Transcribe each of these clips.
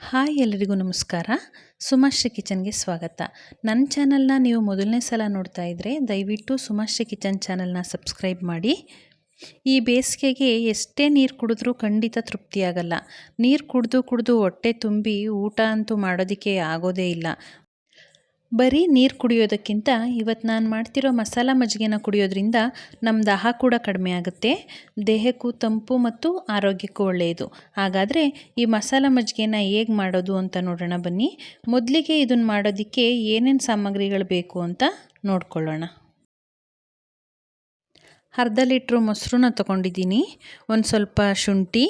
Hi ಎಲ್ಲರಿಗೂ ನಮಸ್ಕಾರ. ಸುಮಾಶ್ರೀ ಕಿಚನ್ಗೆ ಸ್ವಾಗತ. ನನ್ನ ಚಾನಲ್ನ ನೀವು ಮೊದಲನೇ ಸಲ ನೋಡ್ತಾ ಇದ್ದರೆ ದಯವಿಟ್ಟು ಸುಮಾಶ್ರೀ ಕಿಚನ್ ಚಾನಲ್ನ ಸಬ್ಸ್ಕ್ರೈಬ್ ಮಾಡಿ. ಈ ಬೇಸಿಗೆಗೆ ಎಷ್ಟೇ ನೀರು ಕುಡಿದ್ರೂ ಖಂಡಿತ ತೃಪ್ತಿಯಾಗಲ್ಲ. ನೀರು ಕುಡಿದು ಕುಡಿದು ಹೊಟ್ಟೆ ತುಂಬಿ ಊಟ ಅಂತೂ ಮಾಡೋದಕ್ಕೆ ಆಗೋದೇ ಇಲ್ಲ. ಬರೀ ನೀರು ಕುಡಿಯೋದಕ್ಕಿಂತ ಇವತ್ತು ನಾನು ಮಾಡ್ತಿರೋ ಮಸಾಲ ಮಜ್ಜಿಗೆನ ಕುಡಿಯೋದ್ರಿಂದ ನಮ್ಮ ದಾಹ ಕೂಡ ಕಡಿಮೆ ಆಗುತ್ತೆ. ದೇಹಕ್ಕೂ ತಂಪು ಮತ್ತು ಆರೋಗ್ಯಕ್ಕೂ ಒಳ್ಳೆಯದು ಹಾಗಾದರೆ ಈ ಮಸಾಲ ಮಜ್ಜಿಗೆನ ಹೇಗೆ ಮಾಡೋದು ಅಂತ ನೋಡೋಣ ಬನ್ನಿ. ಮೊದಲಿಗೆ ಇದನ್ನು ಮಾಡೋದಕ್ಕೆ ಏನೇನು ಸಾಮಗ್ರಿಗಳು ಬೇಕು ಅಂತ ನೋಡ್ಕೊಳ್ಳೋಣ. ಅರ್ಧ ಲೀಟ್ರು ಮೊಸರನ್ನ ತೊಗೊಂಡಿದ್ದೀನಿ. ಒಂದು ಸ್ವಲ್ಪ ಶುಂಠಿ,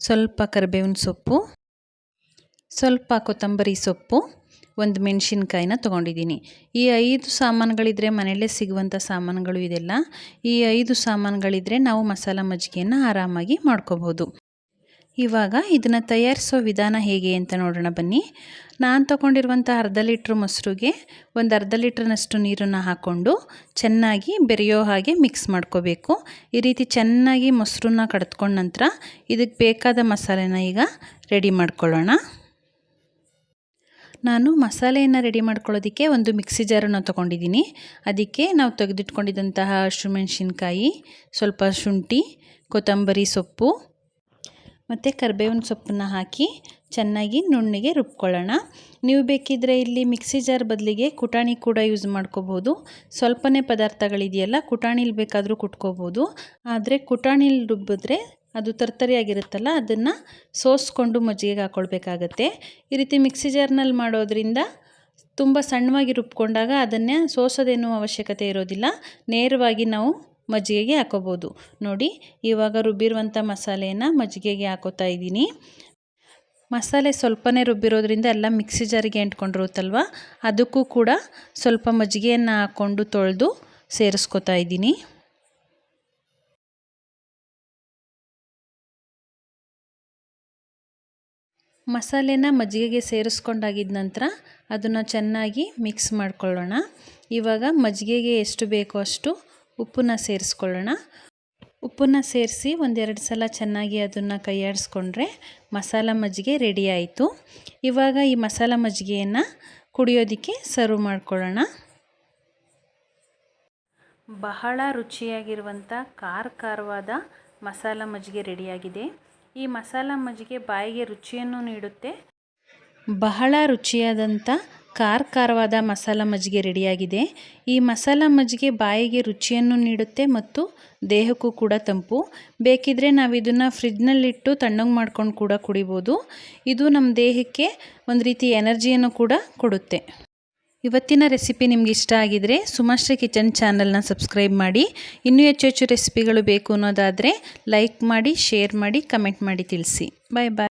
ಸ್ವಲ್ಪ ಕರಿಬೇವಿನ ಸೊಪ್ಪು, ಸ್ವಲ್ಪ ಕೊತ್ತಂಬರಿ ಸೊಪ್ಪು ಒಂದು ಮೆಣಸಿನ್ಕಾಯಿನ ತೊಗೊಂಡಿದ್ದೀನಿ. ಈ ಐದು ಸಾಮಾನುಗಳಿದ್ರೆ ಮನೆಯಲ್ಲೇ ಸಿಗುವಂಥ ಸಾಮಾನುಗಳು ಇದೆಲ್ಲ. ಈ ಐದು ಸಾಮಾನುಗಳಿದ್ರೆ ನಾವು ಮಸಾಲ ಮಜ್ಜಿಗೆಯನ್ನು ಆರಾಮಾಗಿ ಮಾಡ್ಕೋಬೋದು. ಇವಾಗ ಇದನ್ನು ತಯಾರಿಸೋ ವಿಧಾನ ಹೇಗೆ ಅಂತ ನೋಡೋಣ ಬನ್ನಿ. ನಾನು ತಗೊಂಡಿರುವಂಥ ಅರ್ಧ ಲೀಟ್ರ್ ಮೊಸರಿಗೆ ಒಂದು ಅರ್ಧ ಲೀಟ್ರ್ನಷ್ಟು ನೀರನ್ನು ಹಾಕ್ಕೊಂಡು ಚೆನ್ನಾಗಿ ಬೆರೆಯೋ ಹಾಗೆ ಮಿಕ್ಸ್ ಮಾಡ್ಕೋಬೇಕು. ಈ ರೀತಿ ಚೆನ್ನಾಗಿ ಮೊಸರನ್ನ ಕಡ್ತ್ಕೊಂಡ ನಂತರ ಇದಕ್ಕೆ ಬೇಕಾದ ಮಸಾಲೆನ ಈಗ ರೆಡಿ ಮಾಡ್ಕೊಳ್ಳೋಣ. ನಾನು ಮಸಾಲೆಯನ್ನು ರೆಡಿ ಮಾಡ್ಕೊಳ್ಳೋದಕ್ಕೆ ಒಂದು ಮಿಕ್ಸಿ ಜಾರನ್ನು ತೊಗೊಂಡಿದ್ದೀನಿ. ಅದಕ್ಕೆ ನಾವು ತೆಗೆದಿಟ್ಕೊಂಡಿದ್ದಂತಹ ಹಸಿಮೆಣ್ಸಿನ್ಕಾಯಿ ಸ್ವಲ್ಪ ಶುಂಠಿ, ಕೊತ್ತಂಬರಿ ಸೊಪ್ಪು ಮತ್ತು ಕರಿಬೇವಿನ ಸೊಪ್ಪನ್ನ ಹಾಕಿ ಚೆನ್ನಾಗಿ ನುಣ್ಣಗೆ ರುಬ್ಕೊಳ್ಳೋಣ. ನೀವು ಬೇಕಿದ್ದರೆ ಇಲ್ಲಿ ಮಿಕ್ಸಿ ಜಾರ್ ಬದಲಿಗೆ ಕುಟಾಣಿ ಕೂಡ ಯೂಸ್ ಮಾಡ್ಕೋಬೋದು. ಸ್ವಲ್ಪನೇ ಪದಾರ್ಥಗಳಿದೆಯಲ್ಲ ಕುಟಾಣಿಲಿ ಬೇಕಾದರೂ ಕುಟ್ಕೋಬೋದು. ಆದರೆ ಕುಟಾಣಿಲಿ ರುಬ್ಬಿದ್ರೆ ಅದು ತರ್ತರಿಯಾಗಿರುತ್ತಲ್ಲ, ಅದನ್ನು ಸೋಸ್ಕೊಂಡು ಮಜ್ಜಿಗೆಗೆ ಹಾಕ್ಕೊಳ್ಬೇಕಾಗತ್ತೆ ಈ ರೀತಿ ಮಿಕ್ಸಿ ಜಾರ್ನಲ್ಲಿ ಮಾಡೋದ್ರಿಂದ ತುಂಬ ಸಣ್ಣವಾಗಿ ರುಬ್ಕೊಂಡಾಗ ಅದನ್ನೇ ಸೋಸೋದೇನೂ ಅವಶ್ಯಕತೆ ಇರೋದಿಲ್ಲ. ನೇರವಾಗಿ ನಾವು ಮಜ್ಜಿಗೆಗೆ ಹಾಕೋಬೋದು. ನೋಡಿ, ಇವಾಗ ರುಬ್ಬಿರುವಂಥ ಮಸಾಲೆಯನ್ನು ಮಜ್ಜಿಗೆಗೆ ಹಾಕೋತಾ ಇದ್ದೀನಿ. ಮಸಾಲೆ ಸ್ವಲ್ಪನೇ ರುಬ್ಬಿರೋದ್ರಿಂದ ಎಲ್ಲ ಮಿಕ್ಸಿ ಜಾರಿಗೆ ಅಂಟ್ಕೊಂಡಿರುತ್ತಲ್ವ, ಅದಕ್ಕೂ ಕೂಡ ಸ್ವಲ್ಪ ಮಜ್ಜಿಗೆಯನ್ನು ಹಾಕ್ಕೊಂಡು ತೊಳೆದು ಸೇರಿಸ್ಕೊತಾ ಇದ್ದೀನಿ. ಮಸಾಲೆನ ಮಜ್ಜಿಗೆಗೆ ಸೇರಿಸ್ಕೊಂಡಾಗಿದ್ದ ನಂತರ ಅದನ್ನು ಚೆನ್ನಾಗಿ ಮಿಕ್ಸ್ ಮಾಡಿಕೊಳ್ಳೋಣ. ಇವಾಗ ಮಜ್ಜಿಗೆಗೆ ಎಷ್ಟು ಬೇಕೋ ಅಷ್ಟು ಉಪ್ಪನ್ನ ಸೇರಿಸ್ಕೊಳ್ಳೋಣ. ಉಪ್ಪನ್ನು ಸೇರಿಸಿ ಒಂದೆರಡು ಸಲ ಚೆನ್ನಾಗಿ ಅದನ್ನು ಕೈಯಾಡಿಸ್ಕೊಂಡ್ರೆ ಮಸಾಲ ಮಜ್ಜಿಗೆ ರೆಡಿ ಆಯಿತು. ಇವಾಗ ಈ ಮಸಾಲ ಮಜ್ಜಿಗೆಯನ್ನು ಕುಡಿಯೋದಕ್ಕೆ ಸರ್ವ್ ಮಾಡ್ಕೊಳ್ಳೋಣ. ಬಹಳ ರುಚಿಯಾಗಿರುವಂಥ ಖಾರ ಖಾರವಾದ ಮಸಾಲ ಮಜ್ಜಿಗೆ ರೆಡಿಯಾಗಿದೆ. ಈ ಮಸಾಲ ಮಜ್ಜಿಗೆ ಬಾಯಿಗೆ ರುಚಿಯನ್ನು ನೀಡುತ್ತೆ. ಬಹಳ ರುಚಿಯಾದಂಥ ಖಾರ ಖಾರವಾದ ಮಸಾಲ ಮಜ್ಜಿಗೆ ರೆಡಿಯಾಗಿದೆ. ಈ ಮಸಾಲ ಮಜ್ಜಿಗೆ ಬಾಯಿಗೆ ರುಚಿಯನ್ನು ನೀಡುತ್ತೆ ಮತ್ತು ದೇಹಕ್ಕೂ ಕೂಡ ತಂಪು. ಬೇಕಿದ್ರೆ ನಾವು ಇದನ್ನು ಫ್ರಿಜ್ನಲ್ಲಿಟ್ಟು ತಣ್ಣಗೆ ಮಾಡ್ಕೊಂಡು ಕೂಡ ಕುಡಿಬೋದು. ಇದು ನಮ್ಮ ದೇಹಕ್ಕೆ ಒಂದು ರೀತಿ ಎನರ್ಜಿಯನ್ನು ಕೂಡ ಕೊಡುತ್ತೆ. ಇವತ್ತಿನ ರೆಸಿಪಿ ನಿಮ್ಗೆ ಇಷ್ಟ ಆಗಿದರೆ ಸುಮಾಶ್ರೀ ಕಿಚನ್ ಚಾನಲ್ನ ಸಬ್ಸ್ಕ್ರೈಬ್ ಮಾಡಿ. ಇನ್ನೂ ಹೆಚ್ಚು ಹೆಚ್ಚು ರೆಸಿಪಿಗಳು ಬೇಕು ಅನ್ನೋದಾದರೆ ಲೈಕ್ ಮಾಡಿ, ಶೇರ್ ಮಾಡಿ, ಕಮೆಂಟ್ ಮಾಡಿ ತಿಳಿಸಿ. ಬಾಯ್ ಬಾಯ್